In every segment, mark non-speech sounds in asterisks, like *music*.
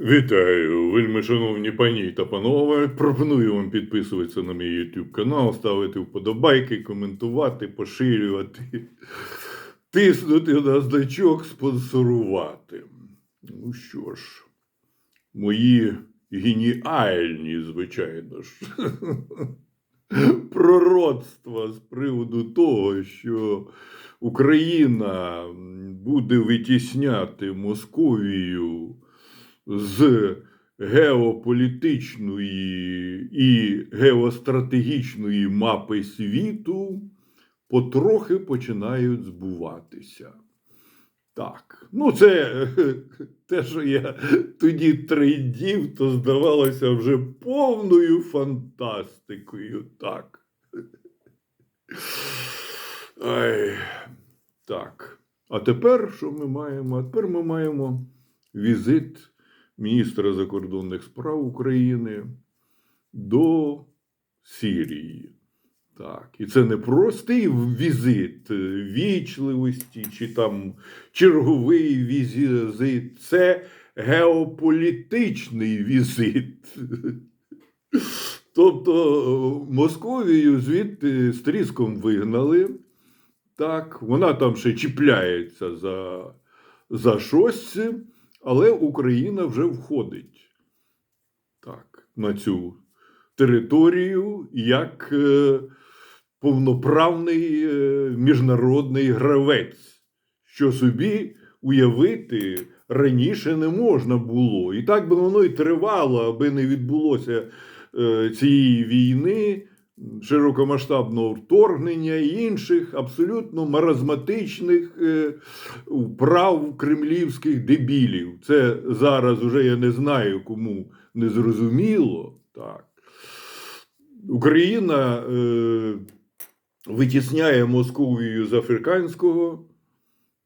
Вітаю, вельми шановні пані та панове. Пропоную вам підписуватися на мій YouTube канал, ставити вподобайки, коментувати, поширювати, тиснути на значок, спонсорувати. Ну що ж, мої геніальні, звичайно ж, пророцтва з приводу того, що Україна буде витісняти Московію з геополітичної і геостратегічної мапи світу потрохи починають збуватися. Так, ну це *laughs* те, що я тоді трендів, то здавалося вже повною фантастикою. Так. Ай, так. А тепер що ми маємо? А тепер ми маємо візит міністра закордонних справ України до Сирії. Так, і це не простий візит вічливості чи там черговий візит, це геополітичний візит. Тобто Московію звідти з тріском вигнали. Так, вона там ще чіпляється за, за щось, але Україна вже входить так, на цю територію як е, повноправний е, міжнародний гравець, що собі уявити раніше не можна було. І так би воно і тривало, аби не відбулося е, цієї війни. Широкомасштабного вторгнення і інших абсолютно маразматичних е, вправ кремлівських дебілів. Це зараз уже я не знаю, кому не зрозуміло. Так. Україна е, витісняє Московію з африканського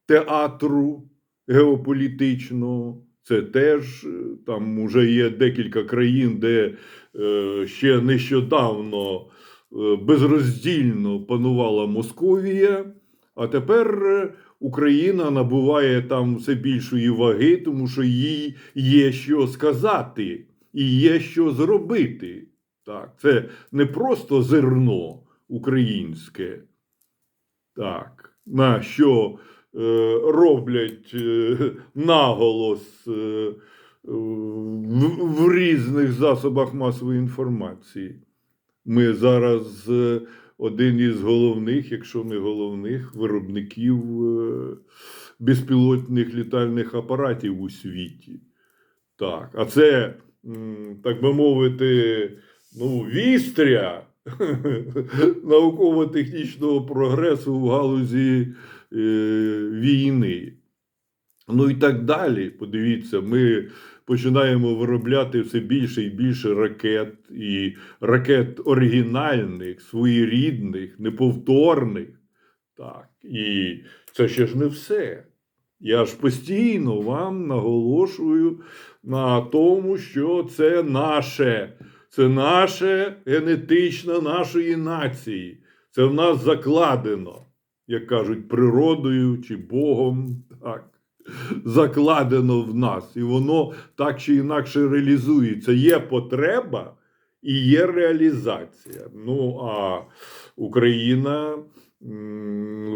театру геополітичного. Це теж е, там вже є декілька країн, де е, ще нещодавно безроздільно панувала Московія, а тепер е, Україна набуває там все більшої ваги, тому що їй є що сказати і є що зробити. Так, це не просто зерно українське, так, на що е, роблять е, наголос е, в, в різних засобах масової інформації. Ми зараз е, один із головних, якщо не головних, виробників е, безпілотних літальних апаратів у світі. Так, а це, так би мовити, ну, вістря *laughs* науково-технічного прогресу в галузі е, війни. Ну і так далі. Подивіться, ми починаємо виробляти все більше і більше ракет, і ракет оригінальних, своєрідних, неповторних. Так, і це ще ж не все. Я ж постійно вам наголошую на тому, що це наше, це наше генетично нашої нації. Це в нас закладено, як кажуть, природою чи Богом. Так. Закладено в нас, і воно так чи інакше реалізується. Є потреба і є реалізація. Ну а Україна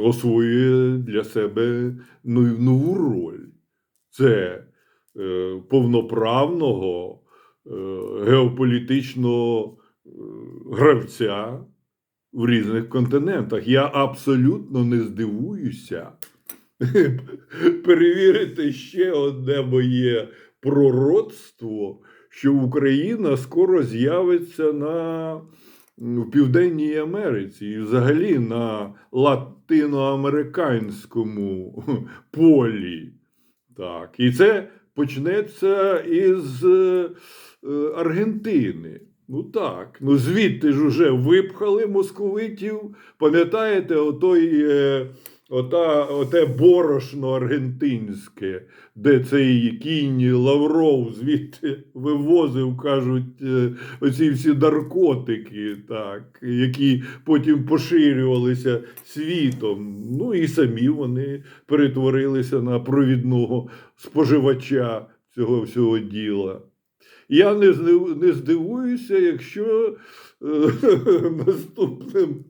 освоює для себе нову роль. Це е, повноправного е, геополітичного е, гравця в різних континентах. Я абсолютно не здивуюся *laughs* перевірити ще одне моє пророцтво, що Україна скоро з'явиться на в Південній Америці і взагалі на латиноамериканському *laughs* полі. Так. І це почнеться із е, Аргентини. Ну так, ну звідти ж уже випхали московитів. Пам'ятаєте, отой, е, ота, оте борошно аргентинське, де цей кінь Лавров звідти вивозив, кажуть, е, оці всі наркотики, так, які потім поширювалися світом. Ну і самі вони перетворилися на провідного споживача цього всього діла. Я не, не здивуюся, якщо е, *laughs* наступним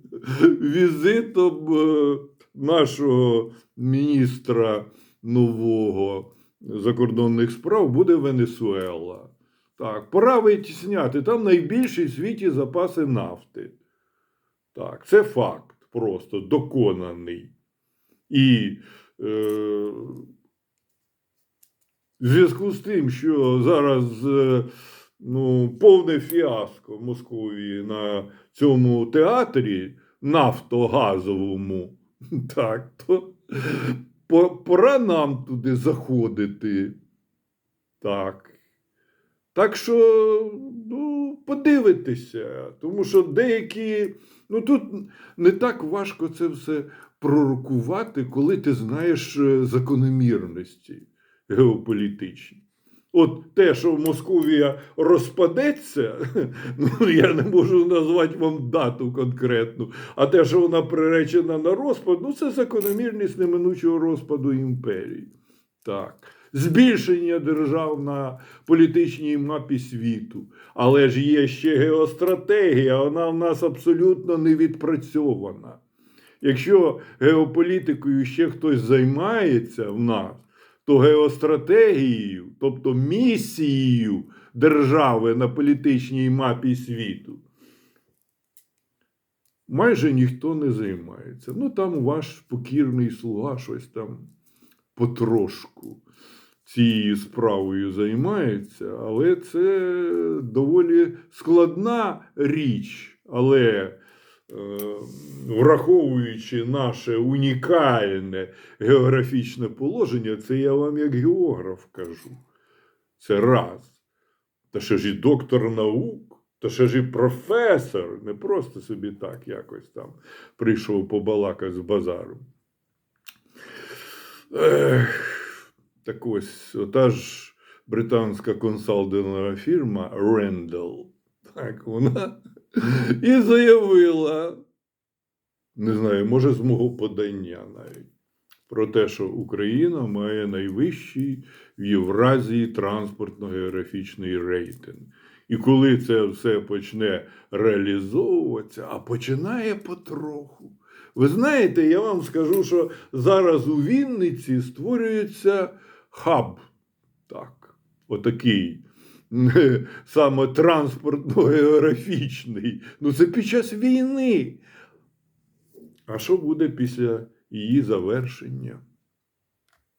візитом е, нашого міністра нового закордонних справ буде Венесуела. Так, пора витісняти. Там найбільші в світі запаси нафти. Так, це факт просто доконаний. І е, в зв'язку з тим, що зараз е, ну, повне фіаско в Московії на цьому театрі нафтогазовому, *laughs* так, то пора нам туди заходити. Так. Так що, ну, подивитися, тому що деякі, ну тут не так важко це все пророкувати, коли ти знаєш е, закономірності геополітичні. От те, що Московія розпадеться, *laughs* ну я не можу назвати вам дату конкретну, а те, що вона приречена на розпад, ну це закономірність неминучого розпаду імперії. Так. Збільшення держав на політичній мапі світу. Але ж є ще геостратегія, вона в нас абсолютно не відпрацьована. Якщо геополітикою ще хтось займається в нас, то геостратегією, тобто місією держави на політичній мапі світу, майже ніхто не займається. Ну, там ваш покірний слуга щось там потрошку цією справою займається, але це доволі складна річ. Але враховуючи наше унікальне географічне положення, це я вам як географ кажу. Це раз. Та ще ж і доктор наук, та ще ж і професор, не просто собі так якось там прийшов побалакати з базаром. Ех, так ось, ота ж британська консалтингова фірма Randall, так, вона і заявила, не знаю, може, з мого подання навіть, про те, що Україна має найвищий в Євразії транспортно-географічний рейтинг. І коли це все почне реалізовуватися, а починає потроху. Ви знаєте, я вам скажу, що зараз у Вінниці створюється хаб. Так, отакий. *laughs* Саме транспортно-географічний. Ну, це під час війни. А що буде після її завершення?